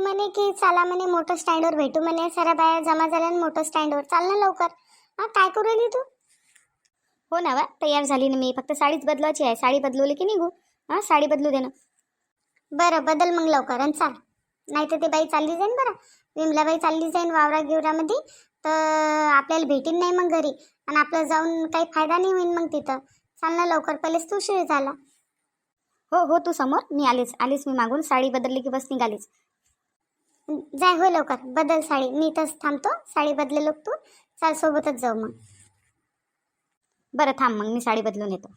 म्हणे की चला म्हणे मोठं स्टँडवर भेटू म्हणे. सारा बाया जमा झाल्या ना मोठं स्टँडवर चाल ना लवकर. हां काय करू राहिली तू? हो ना वा तयार झाली ना मी. फक्त साडीच बदलायची आहे. साडी बदलवली की निघू? हां साडी बदलू दे ना. बरं बदल मग लवकर आणि चाल. नाही तर ते बाई चालली जाईन बरं. विमलाबाई चालली जाईन वावरा गिवरामध्ये. तर आपल्याला भेटीन नाही मग घरी. आणि आपलं जाऊन काही फायदा नाही होईल मग तिथं. चाल ना लवकर. पहिलेच तू शिळ झाला. हो हो तू समोर. मी आलीच. आलीच मी मागून. साडी बदलली की बस निघालीच. जाय हो लवकर. बदल साडी. मी इथंच थांबतो. साडी बदले लोक तू. चाल सोबतच जाऊ मग. बरं थांब मग. मी साडी बदलून येतो.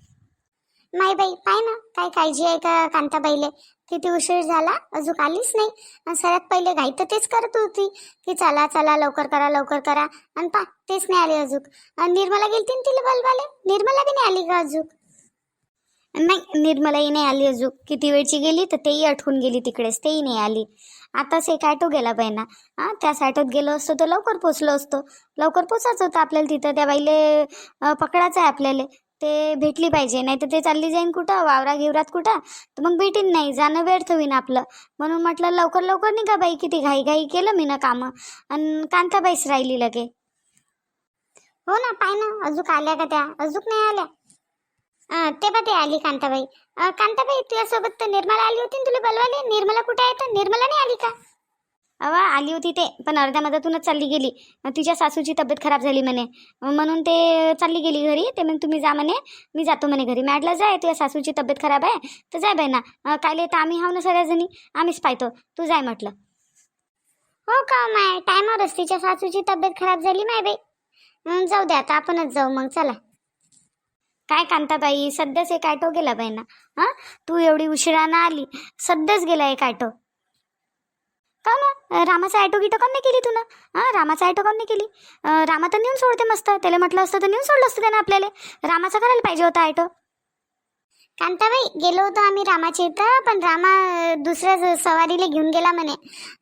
नाही बाई पाय ना. काय काळजी आहे का कांताबाईले? किती उशीर झाला? अजून आलीच नाही. आणि सगळ्यात पहिले घाई तर तेच करत होती की चला चला लवकर करा लवकर करा. आणि पा तेच नाही आले अजून. निर्मला गेलती ना तिला बलवाले निर्मला बी नाही आली का अजून? नाही निर्मलाही नाही आली अजून. किती वेळची गेली तर तेही आठवून गेली तिकडेच तेही नाही आली. आताच एक ॲटो गेला बाई ना हां त्या ॲटोत गेलो असतो तर लवकर पोचलो असतो. लवकर पोचायचं होतं आपल्याला तिथं. त्या बाईले पकडायचं आहे आपल्याला. ते भेटली पाहिजे नाही तर ते चालली जाईन कुठं? वावरा गिवरात कुठं? तर मग भेटीन नाही. जाणं व्यर्थ होईन आपलं. म्हणून म्हटलं लवकर लवकर निघा बाई. किती घाई घाई केलं मी ना कामं. आणि कांताबाईच राहिली लगे. हो ना पाय ना. अजूक आल्या का त्या? अजूक नाही आल्या? ते बा ते आली कांताबाई. कांताबाई तुझ्यासोबत तर निर्मला आली होती ना तुला बोलवाले निर्मला कुठे आहे तर? निर्मला नाही आली का? अवा आली होती ते पण अर्ध्या मधातूनच चालली गेली. तिच्या सासूची तब्येत खराब झाली म्हणे. म्हणून ते चालली गेली घरी. ते मग तुम्ही जा म्हणे. मी जातो म्हणे घरी. मॅडला जाय तुझ्या सासूची तब्येत खराब आहे तर जाय बाई ना. कायले तर आम्ही हाव ना सगळ्याजणी? आम्हीच पाहतो. तू जाय म्हटलं. हो का हो माय? टायमावरच तिच्या सासूची तब्येत खराब झाली माय बाई. जाऊ दे आता आपणच जाऊ मग. चला. काय कांताबाई सध्याच एक ॲटो गेला बाई ना. हां? तू एवढी उशिरानं आली सध्याच गेला एक ॲटो का ना रामाचा ॲटो गिटो काऊन नाही केली तू ना हां? रामाचा ॲटो काऊन नाही केली? रामा तर नेऊन सोडते मस्त. त्याला म्हटलं असतं तर नेऊन सोडलं असतं त्यानं आपल्याला. रामाचा करायला पाहिजे होता ॲटो कांताबाई गेलो होतो आम्ही रामाच्या इथं पण रामा दुसऱ्या सवारीला घेऊन गेला म्हणे.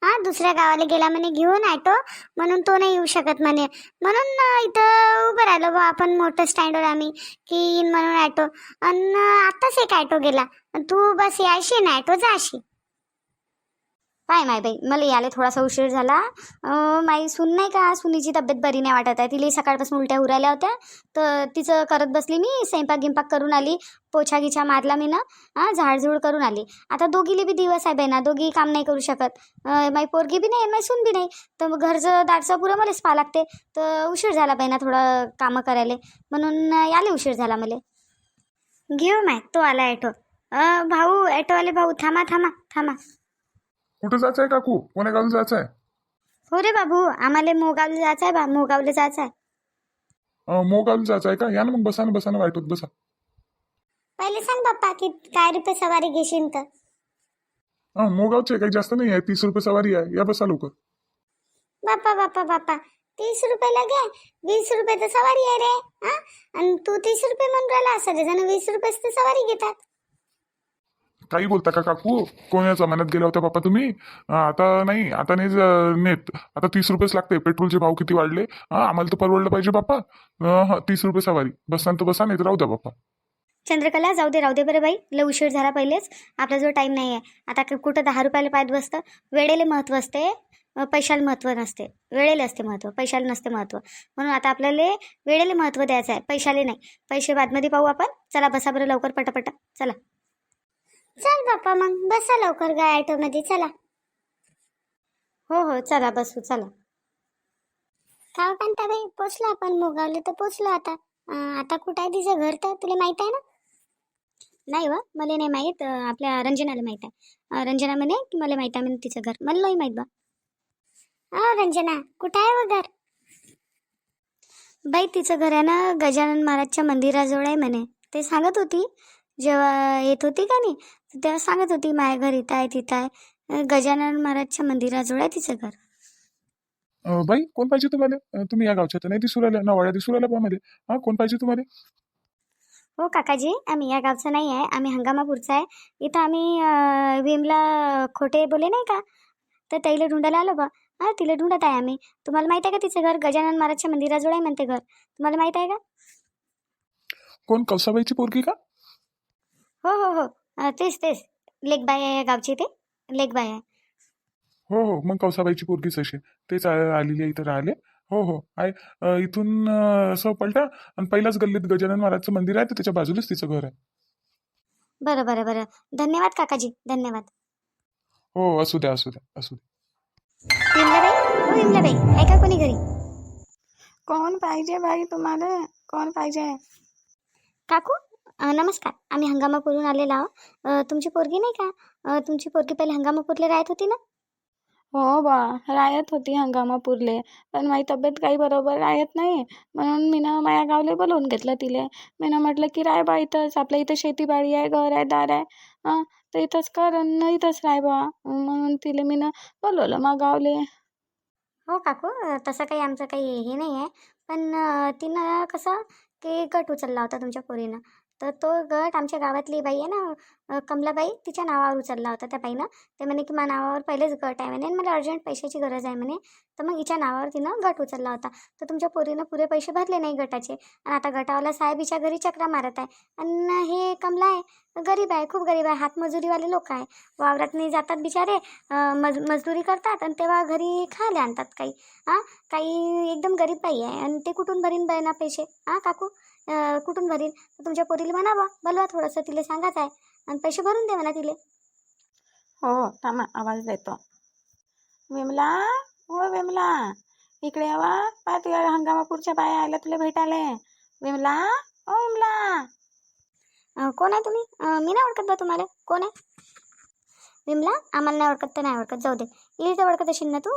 हां दुसऱ्या गावाला गेला म्हणे घेऊन ॲटो म्हणून तो नाही येऊ शकत म्हणे. म्हणून इथं उभं राहिलो बा आपण मोठं स्टँडवर आम्ही की येईन म्हणून ॲटो आणि आत्ताच एक ॲटो गेला. तू बस यायशी ना ॲटो जाशी काय माय बाई मला यायला थोडासा उशीर झाला. माई सून नाही का सुनीची तब्येत बरी नाही वाटत आहे. तिला सकाळपासून उलट्या उरायल्या होत्या. तर तिचं करत बसली मी स्वयंपाक गिंपाक करून आली पोछा गिछा मारला मी ना हां झाडझूड करून आली. आता दोघीले बी दिवस आहे बाई ना दोघी काम नाही करू शकत. माई पोरगी बी नाही माई सून बी नाही. तर मग घरचं दाटचं पुरं मलाच पाहा लागते. तर उशीर झाला बाई ना थोडं कामं करायला. म्हणून याले उशीर झाला मला. घेऊ माय तो आला ॲटो. भाऊ ॲटोवाले भाऊ थांबा थांबा थांबा. कुठं जायचं आहे काकू? कोण्या गावाला जायचं आहे हो रे बाबू आम्हाला मोगावला जायचं आहे बा मोगावला जायचं आहे अं, मोगावला जायचं आहे का? या ना मग बसा ना बसा ना वाईटोत बसा. पहिले सांग बाप्पा की काय रुपये सवारी घेशील तर. अं, मोगावचे काही जास्त नाही आहे तीस रुपये सवारी आहे. या बसा लवकर. बाप्पा बाप्पा बाप्पा तीस रुपयाला घे. वीस रुपये तर सवारी आहे रे हा आणि तू तीस रुपये म्हणून राहिला सगळेजण वीस रुपयेच तर सवारी घेतात. काही बोलता का काकू? कोण्या जमान्यात गेल्या होत्या बाप्पा तुम्ही? आता नाही आता नाही नेत. आता तीस रुपयेच लागते पेट्रोलचे भाव किती वाढले? आम्हाला तर परवडलं पाहिजे बाप्पा अं, तीस रुपये सवारी. बसा तर बसा नाही तर राहू द्या बाप्पा चंद्रकला जाऊ दे राहू दे बरं बाई. लय उशीर झाला पहिलेच. आपला जो टाईम नाही आहे आता कुठं दहा रुपयाला पाहत बसतं? वेळेला महत्त्व असते पैशाला महत्त्व नसते. वेळेला असते महत्त्व पैशाला नसते महत्त्व म्हणून आता आपल्याला वेळेला महत्त्व द्यायचं आहे. पैशाले नाही. पैसे बादमध्ये पाहू आपण. चला बसा बरं लवकर पटापट. चला. चल बाप्पा मग बसा लवकर गा ॲटोमध्ये चला. हो हो चला बसू चला. का कांताबाई पोचलो आपण मोगावले तर पोचलो आता. अं, आता कुठं आहे तिचं घर तर तुला माहीत आहे ना? नाही व मला नाही माहीत आपल्या रंजनाला माहीत आहे. अं, रंजना म्हणे की मला माहीत आहे म्हणे तिचं घर. मला नाही माहीत बा. हा रंजना कुठं आहे व घर? बाई तिचं घर आहे ना गजानन महाराजच्या मंदिराजवळ आहे म्हणे. ते सांगत होती जेव्हा येत होती का नाही तर तेव्हा सांगत होती माय घर इथं आहे तिथं आहे. गजानन महाराजच्या मंदिराजवळ आहे तिचं घर. अं, बाई कोण पाहिजे तुम्हाला? अं, तुम्ही या गावच्या तर नाही दिसू राहिल्या नवाड्या दिसू राहिल्या मध्ये हा कोण पाहिजे तुम्हाला? हो काकाजी आम्ही या गावचं नाही आहे आम्ही हंगामापूरचं आहे. इथं आम्ही अं, विमला खोटे बोले नाही का? तर त्याला ढुंडायला आलो बा. हां तिला ढुंडत आहे आम्ही. तुम्हाला माहीत आहे का तिचं घर? गजानन महाराजच्या मंदिराजवळ आहे म्हणते घर. तुम्हाला माहीत आहे का? कोण? कौसाबाईची पोरगी का? हो हो हो. तेच तेच. लेखबाई आहे या गावची ते? लेखबाई आहे हो हो. मग कौसाबाईची पोरगीच असे तेच आ- आलेली आहे इथं राहिले. हो हो. आहे अ, इथून अ, असं पलटा. आणि पहिल्याच गल्लीत गजानन महाराजचं मंदिर आहे. तर त्याच्या बाजूलाच तिचं घर आहे. बरं बरं बरं. धन्यवाद काकाजी. धन्यवाद. हो असू द्या असू द्या असू द्या. विमलाबाई हो विमलाबाई आहे का कोणी घरी? कोण पाहिजे बाई तुम्हाला? कोण पाहिजे? काकू? नमस्कार. आम्ही हंगामापूरहून आलेलो आहो तुमची पोरगी नाही का? तुमची पोरगी पहिले हंगामापूरला राहत होती ना? हो बा राहत होती हंगामापूरले पण माझी तब्येत काही बरोबर राहत नाही. म्हणून मी ना माझ्या गावले बोलवून घेतलं तिले. मी ना म्हटलं की राय बा इथंच. आपल्या इथं शेतीबाडी आहे घर आहे दार आहे. हां तर इथंच कर आणि इथंच राय बा. म्हणून तिले मी ना बोलवलं मग गावले. हो काकू तसं काही आमचं काही हे नाही आहे. पण तिनं कसं की गट उचलला होता तुमच्या पोरीनं. तर तो गट आमच्या गावातली बाई आहे ना कमलाबाई तिच्या नावावर उचलला होता त्या बाईनं. ते म्हणे की माझ्या नावावर पहिलेच गट आहे म्हणे. आणि मला अर्जंट पैशाची गरज आहे म्हणे. तर मग हिच्या नावावर तिनं गट उचलला होता. तर तुमच्या पोरीनं पुरे पैसे भरले नाही गटाचे. आणि आता गटावाला साहेब हिच्या घरी चक्रा मारत आहे. आणि हे कमला आहे गरीब आहे खूप गरीब आहे हातमजुरीवाले लोक आहे. वावरात नाही जातात बिचारे मज मजदुरी करतात आणि तेव्हा घरी खायला आणतात काही. हां काही एकदम गरीब बाई आहे. आणि ते कुठून भरीन बाई ना पैसे? हां काकू? कुठून भरीन? तर तुमच्या पोरीला म्हणावा बोलवा थोडंसं तिला सांगायचं आहे. आणि पैसे भरून दे म्हणा तिले. हो थांबा आवाज देतो. विमला हो विमला इकडे यावा. पा तुझ्या हंगामापूरच्या बाया आल्या तुला भेटायला. विमला ओ विमला. कोण आहे तुम्ही? मी नाही ओळखत बा तुम्हाला. कोण आहे? विमला आम्हाला नाही ओळखत तर नाही ओळखत. जाऊ दे. इली तर ओळखत असेल ना तू?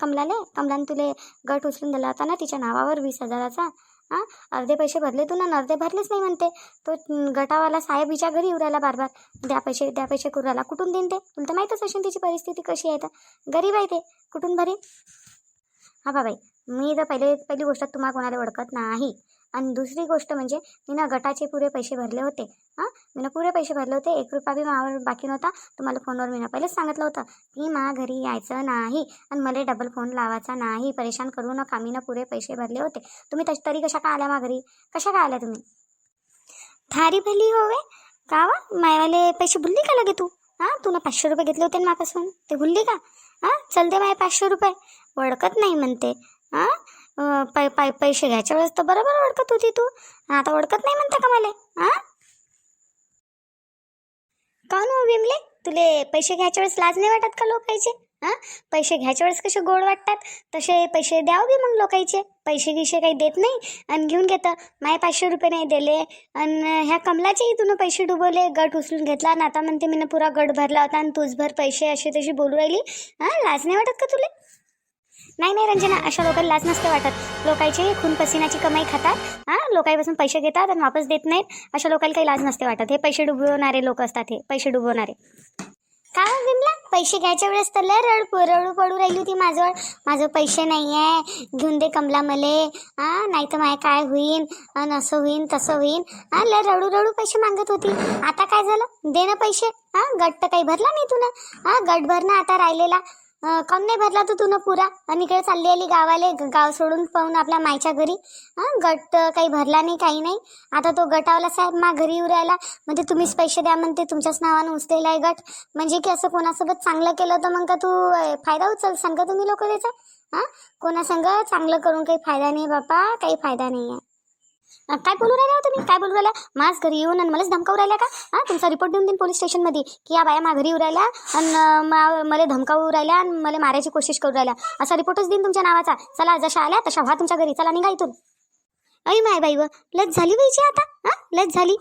कमलाले? कमलाने तुले गट उचलून दिला होता ना तिच्या नावावर वीस हजाराचा. हां? अर्धे पैसे भरले तू ना अर्धे भरलेच नाही म्हणते. तो गटावाला साहेब हिच्या घरी येऊ राहिला बार बार द्या पैसे द्या पैसे करू राहिला. कुठून देईन ते? तुला तर माहीतच असेल तिची परिस्थिती कशी आहे तर. गरीब आहे ते. कुठून भरीन? हा बाबाई मी तर पहिले पहिली गोष्ट तुम्हाला कोणाला ओळखत नाही. आणि दुसरी गोष्ट म्हणजे मी ना गटाचे पुरे पैसे भरले होते. हां? मी ना पुरे पैसे भरले होते. एक रुपया बी मावर बाकी नव्हता. तुम्हाला फोनवर मी ना पहिलेच सांगितलं होतं. की मा घरी यायचं नाही आणि मला डबल फोन लावायचा नाही. परेशान करू नका. मी ना पुरे पैसे भरले होते. तुम्ही तश तरी कशा का आल्या मा घरी? कशा का आल्या तुम्ही? थारी भली होवे. का वा मायवाले पैसे भुलली का लगे तू? हां? तू ना पाचशे रुपये घेतले होते ना मापासून? ते भुलली का? हां? चलते माय पाचशे रुपये. ओळखत नाही म्हणते. हां? पै पै पैसे घ्यायच्या वेळेस तर बरोबर ओळखत होती तू. आता ओळखत नाही म्हणता का मला? हां काऊन हो विमले? तुले पैसे घ्यायच्या वेळेस लाज नाही वाटत का लोकांचे हां पैसे घ्यायच्या वेळेस कसे गोड वाटतात? तसे पैसे द्याव बी मग लोकांचे पैसे गिसे काही देत नाही. आणि घेऊन घेतं. माय पाचशे रुपये नाही दिले. आणि ह्या कमलाचेही तुनं पैसे डुबवले. गट उचलून घेतला. आणि आता म्हणते मी पुरा गट भरला होता. आणि तूच भर पैसे असे तशी बोलू राहिली. हां लाज नाही वाटत का तुले? नाही नाही रंजना अशा लोकांना लाज नसते वाटत. लोकांचे खून पसिनाची कमाई खातात हां? लोकांपासून पैसे घेतात आणि वापस देत नाहीत. अशा लोकांना काही लाज नसते वाटत. हे पैसे डुबवणारे लोक असतात हे पैसे डुबवणारे. का हो, विमला? पैसे घ्यायच्या वेळेस तर लय रड रडू पडू राहिली होती माझं माझं पैसे नाही आहे घेऊन दे कमला मले हां? नाही तर माय काय होईन? आणि असं होईन तसं होईन. हां लय रडू रडू पैसे मागत होती. आता काय झालं? दे ना पैसे. हां? गट तर काही भरला नाही तुला हां? गट भरणं आता राहिलेला. काऊन नाही भरला तू तुनं पुरा. आणि इकडे चालली आली गावाले गाव सोडून पाहून आपल्या मायच्या घरी. हां गट काही भरला नाही काही नाही. आता तो गटावाला साहेब मा घरी येऊ राहिला. म्हणजे तुम्हीच पैसे द्या म्हणते तुमच्याच नावानं उचलेला आहे गट. म्हणजे की असं कोणासोबत चांगलं केलं तर मग का तू फायदा उचल सांगा तुम्ही लोक त्याचा. हां कोणासंग चांगलं करून काही फायदा नाही बापा काही फायदा नाही आहे. काय बोलू राहिल्या हो तुम्ही? काय बोलू राहिल्या माझ घरी येऊन आणि मलाच धमकावू राहिल्या का? हां तुमचा रिपोर्ट देऊन देईन पोलीस स्टेशनमध्ये की या बाया मा घरी येऊ राहिल्या आणि मला धमकावू राहिल्या आणि मला मारायची कोशिश करू राहिल्या. असा रिपोर्टच देईन तुमच्या नावाचा. चला जशा आल्या तशा व्हा तुमच्या घरी. चला निघा इथून. अय माय बाई व लज झाली बाईची आता? हां लज झाली.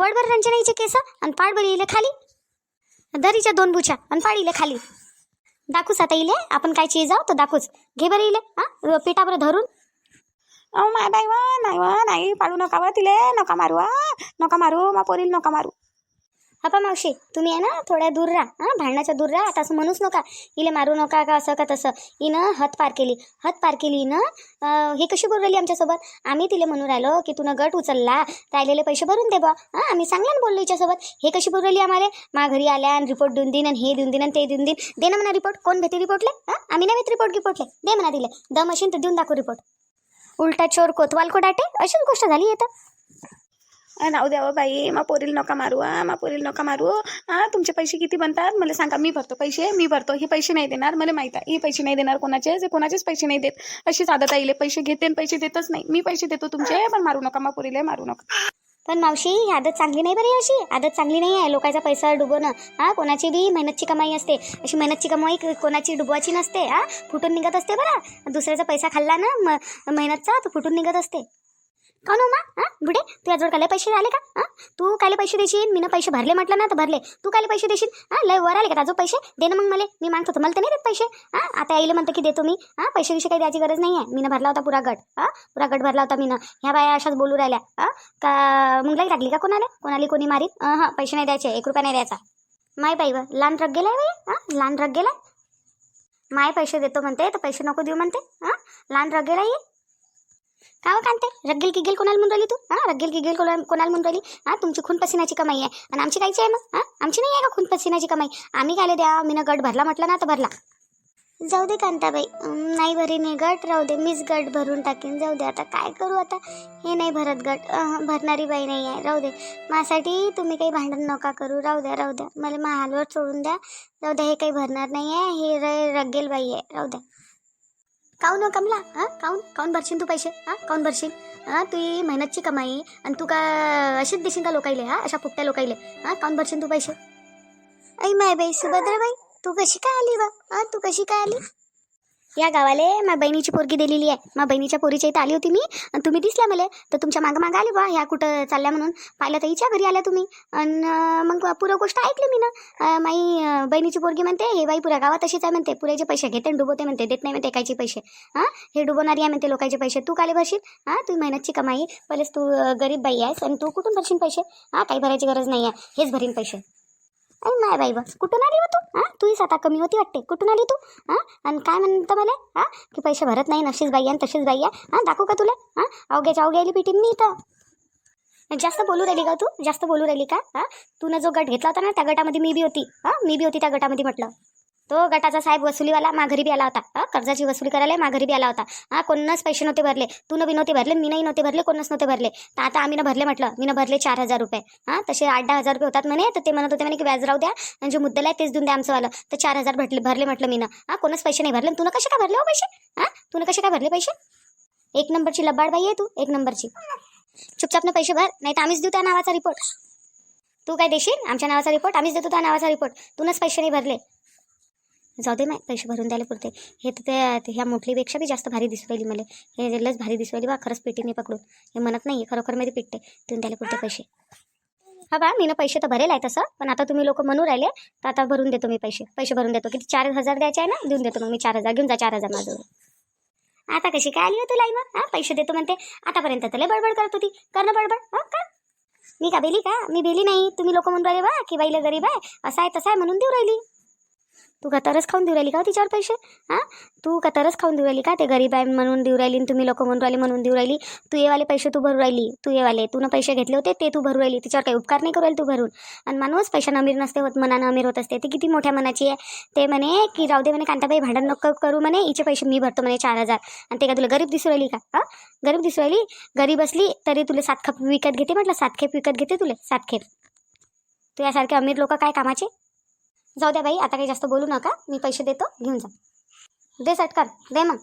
वडभर रंजनाईचे केस आणि पाड बरी खाली. दरीच्या दोन बुच्या आणि पाड इले खाली. दाखवूच आता इले आपण काय चीज जाऊ तर दाखवूच घे बरं इले हां पिठाबरं धरून. अहो माय बाई नाही वा नाही पाडू नका व तिले नका मारू वा नका मारू मा पोरील नका मारू. हा मावशी तुम्ही आहे ना थोड्या दूर राहा हां भांडणाच्या दूर राहा आता असं म्हणूच नका इले मारू नका का असं का तसं. हिनं हत पार केली हत पार केली हिनं हे कशी बोलू राहिली आमच्यासोबत? आम्ही तिला म्हणू राहिलो की तुनं गट उचलला राहिलेले पैसे भरून दे बा हां आम्ही चांगल्यानं बोललो हिच्यासोबत. हे कशी बोलू राहिली आम्हाला? मा घरी आल्या आणि रिपोर्ट देऊन देईन आणि हे देऊन देईन आणि ते देऊन देईन. दे ना म्हणा रिपोर्ट कोण भेटे रिपोर्टले हां आम्ही नाही भेट रिपोर्ट रिपोर्टले दे म्हणा दिले दम असेल तर देऊन दाखव रिपोर्ट उलटा चोर कोतवाल कोडाटे अशी अशीच गोष्ट झाली येतं अं, राहू द्या हो बाई मा पोरील नका मारू हा मा पोरील नका मारू. हा तुमचे पैसे किती बनतात? मला सांगा मी भरतो पैसे मी भरतो. हे पैसे नाही देणार मला माहीत आहे. हे पैसे नाही देणार कोणाचे जे कोणाचेच पैसे नाही देत. अशीच आदत आईले पैसे घेते आणि पैसे देतच नाही. मी पैसे देतो तुमचे पण मारू नका मा पोरीले मारू नका. पण मावशी ही आदत चांगली नाही बरी अशी? आदत चांगली नाही आहे. लोकांचा पैसा डुबवणं हा? कोणाची बी मेहनतची कमाई असते. अशी मेहनतची कमाई कोणाची डुबवायची नसते हा? फुटून निघत असते बरं. दुसऱ्याचा पैसा खाल्ला ना म मेहनतचा तो फुटून निघत असते. कोण हो मा हा? बुडे तुझ्याजवळ काले पैसे आले का? हा? तू काले पैसे देशील मी पैसे भरले म्हटलं ना तर भरले. तू काले पैसे देशील? हा? लय वर आले का ताजो पैसे? दे ना मग मला. मी मागतो तर मला तर नाही देत पैसे. हा? आता आईले म्हणतं की देतो मी. हा? पैसे विषय काही द्यायची गरज नाही आहे मी भरला होता पुरा गट. हा? पुरा गट भरला होता मीनं. ह्या बाया अशाच बोलू राहिल्या. हा? का मुंगलाई टाकली का कोणाला? कोणाला कोणी मारीत? हा पैसे नाही द्यायचे. एक रुपया नाही द्यायचा. माय बाई व लहान रग गेलाय बाई. हा? लहान रग गेलाय. माय पैसे देतो म्हणते तर पैसे नको देऊ म्हणते. हा? लहान रग गेलाय. का हो कांते? रग्गेल की गेल कोणाला म्हणून राहिली तू? हां? रग्गेल की गेल कोणाला कोणाला म्हणून राहिली? हां? तुमची खून पसिनाची कमाई आहे. आणि आमची कायची आहे मग? हां? आमची नाही आहे का खून पसिनाची कमाई? आम्ही काय द्या? मी गट भरला म्हटलं ना तर भरला. जाऊ दे कांताबाई. नाही भरी नाही गट राहू दे. मीच गट भरून टाकेन. जाऊ दे आता. काय करू आता? हे नाही भरत गट. भरणारी बाई नाही आहे. राहू दे. माझ्यासाठी तुम्ही काही भांडण नका करू. राहू द्या राहू द्या. मला महालवर सोडून द्या. राहू द्या हे काही भरणार नाही आहे. हे रे रग्गेल बाई आहे. राहू द्या. काऊन हो कमला? हां? काऊन? काऊन भरशील तू पैसे? हां? काऊन भरशील हां? तू ही मेहनतची कमाई आणि तू का अशीच देशील का लोकाईले हां? अशा फुकट्या लोकाईले? हां? काऊन भरशील तू पैसे? ऐ माय बाई सुभद्राबाई तू कशी काय आली बा? हां? तू कशी काय आली? या गावाले माझ्या बहिणीची पोरगी दिलेली आहे. माझ्या बहिणीच्या पोरीच्या इथं आली होती मी. आणि तुम्ही दिसल्या मला. तर तुमच्या मागं मागं आले बा ह्या कुठं चालल्या म्हणून. पाहिलं तर हिच्या घरी आल्या तुम्ही. आणि मग पुरं गोष्ट ऐकली मी ना. माई बहिणीची पोरगी म्हणते हे बाई पुऱ्या गावात तशीच आहे म्हणते. पुऱ्याचे पैसे घेते आणि डुबवते म्हणते. देत नाही म्हणते कायचे पैसे. हां? हे डुबवणारी आहे म्हणते लोकांचे पैसे. तू काले भरशील हां? तू मेहनतची कमाई. पहिलेच तू गरीब बाई आहेस आणि तू कुठून भरशील पैसे? हां? काही भरायची गरज नाही आहे. हेच भरीन पैसे. अरे माय बाई बस कुठून आली होतो तू? हां? तूही आता कमी होती वाटते. कुठून आली तू? हां? आणि काय म्हणतं मला? हां? की पैसे भरत नाही नशीच बाई आणि तशीच बाई आहे. हां? दाखवू का तुला? हां? अवघ्याच्या अवघ्याली पिटीन मी इथं. जास्त बोलू राहिली का तू? जास्त बोलू राहिली का? हां? तू जो गट घेतला होता ना त्या गटामध्ये मी बी होती. हां? मी बी होती त्या गटामध्ये म्हटलं. तो गटाचा साहेब वसुलीवाला माघरी बी आला होता. कर्जाची वसुली करायला माघरी बी आला होता. हा कोणनंच पैसे नव्हते भरले. तू बी नव्हते भरले मी नाही नव्हते भरले कोणच नव्हते भरले. तर आता आम्ही भरले म्हटलं मी भरले चार हजार रुपये. हां तसे आठ दहा हजार रुपये होतात म्हणे तर ते म्हणत होते म्हणे की व्याज राहू द्या आणि जे मुद्दल आहे तेच देऊन द्या आमचं वालं. तर चार हजार भरले भरले म्हटलं मी ना हां कोणच पैसे नाही भरले. तुला कसे काय भरले हो पैसे? हां तुला कसे काय भरले पैसे? एक नंबरची लबाडबाई आहे तू एक नंबरची. चुपचापनं पैसे भर नाही तर आम्हीच देऊ त्या नावाचा रिपोर्ट तू काय देशील? आमच्या नावाचा रिपोर्ट आम्हीच देतो त्या नावाचा रिपोर्ट तूनच पैसे नाही भरले. जाऊ दे माय पैसे भरून द्यायला पुरते. हे तर त्या ह्या मोठलीपेक्षा बी जास्त भारी दिसू राहिली मला. हे लस भारी दिसू राहिली बा खरंच पेटीने पकडून. हे म्हणत नाही खरोखरमध्ये पिटते. देऊन द्यायला पुरते पैसे. हा बा मी ना पैसे तर भरेल आहे तसं पण आता तुम्ही लोक म्हणू राहिले तर आता भरून देतो मी पैसे. पैसे भरून देतो. किती? चार हजार द्यायचे आहे ना? देऊन देतो मग मी चार हजार. घेऊन जा चार हजार माझं आता कशी काय आली हो तुला मग हा पैसे देतो म्हणते. आतापर्यंत तर लय बडबड करत होती. कर ना बडबड? हां का? मी का बेली का? मी बेली नाही. तुम्ही लोक म्हणून राहिले बा की बाईला गरीब आहे. असं आहे तसं आहे म्हणून देऊ राहिली. तू का तरच खाऊन देऊ राहिली का हो तिच्यावर पैसे? हां? तू का तरच खाऊन देऊ राहिली का? ते गरीब आहे म्हणून देऊ राहिली तुम्ही लोक म्हणून राहिले म्हणून देऊ राहिली. तू येवाले पैसे तू भरू राहिली. तू येवाले. तू पैसे घेतले होते ते तू भरू राहिली. तिच्यावर काही उपकार नाही करू राहिली तू भरून आणि माणूस पैशानं अमीर नसते होत मनानं अमीर होत असते. ती किती मोठ्या मनाची आहे. ते म्हणे की राहू दे म्हणे कांताबाई भांडण नको करू म्हणे. हिचे पैसे मी भरतो म्हणे चार हजार. आणि ते का तुला गरीब दिसू राहिली का? हां? गरीब दिसू राहिली? गरीब असली तरी तुला सात खेप विकत घेते म्हटलं? सात खेप विकत घेते तुले? सात खेप तू यासारखे अमीर लोक काय कामाचे? जाऊ द्या बाई आता काही जास्त बोलू नका. मी पैसे देतो घेऊन जा. दे सटकर दे मग.